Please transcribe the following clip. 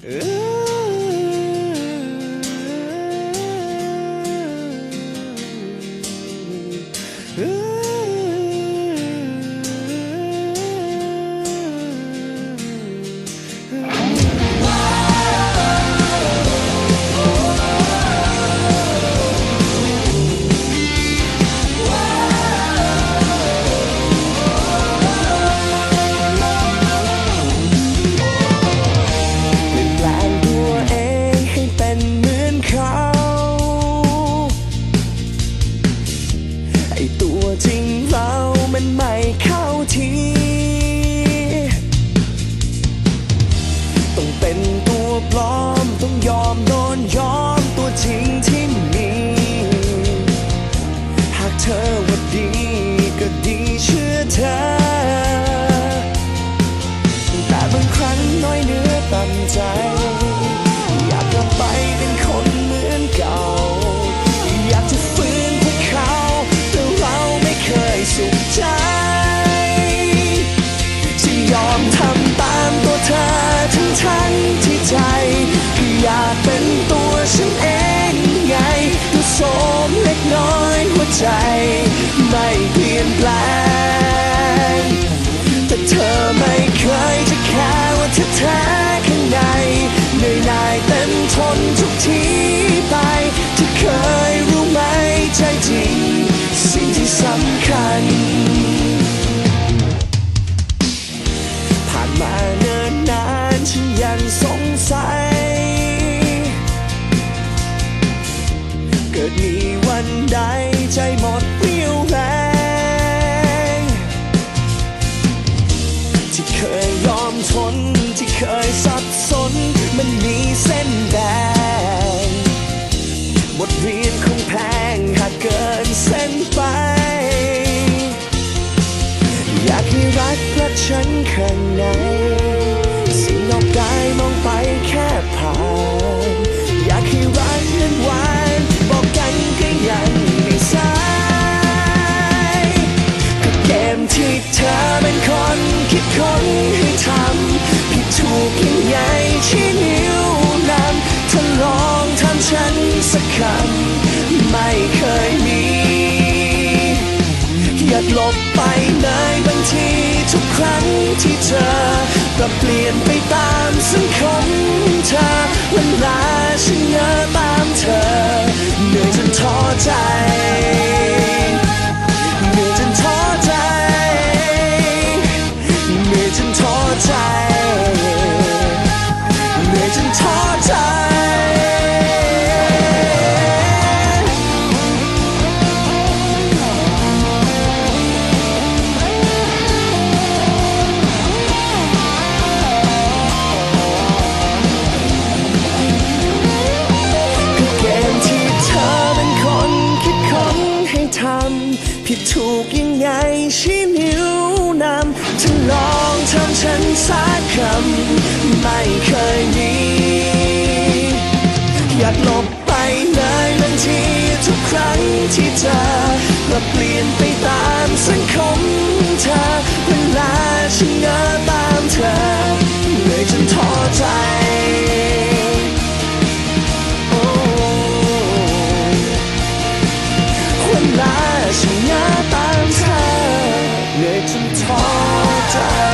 เป เธอ แต่บางครั้งน้อยเนื้อต่ำใจ อยากกลับไปเป็นคนเหมือนเก่า อยากจะฟื้นพวกเขา แต่เราไม่เคยสุขใจจะยอมทำตามตัวเธอทั้งทั้งที่ใจก็อยากเป็นตัวฉันเองไงตัวโสมเล็กน้อยหัวใจ ไม่เปลี่ยนแปลง เธอไม่เคยจะแค่ว่าเธอแท้ข้างในเหนื่อยหน่ายเต็มทนทุกทีไปเธอเคยรู้ไหมใจจริงสิ่งที่สำคัญ ผ่านมาเนิ่นนานฉันยังสงสัย เกิดมีวันใดใจหมด ยยอมทนที่เคยสับสน มันมีเส้นแดง บทเรียนคงแพงหากเกินเส้นไป อยากให้รักรักฉันข้างใน สิ่งนอกกายมองไปแค่ผ่าน อยากให้รักนั้นหวานบอกกันก็ยัง ไงชี้นิ้วนำถ้าลองทำฉันสักคำไม่เคยมีอยากหลบไปเลยบางทีทุกครั้งที่เธอปรับเปลี่ยนไปตามสังคมเธอเวลาฉันเงอตามเธอเหนื่อยจนท้อใจ ลองถามฉันสักคำไม่เคยมี อยากหลบไปเลนทันทีทุกครั้งที่เธอมาเปลี่ยนไปตามสังคมเธอเวลาฉันเงาตา side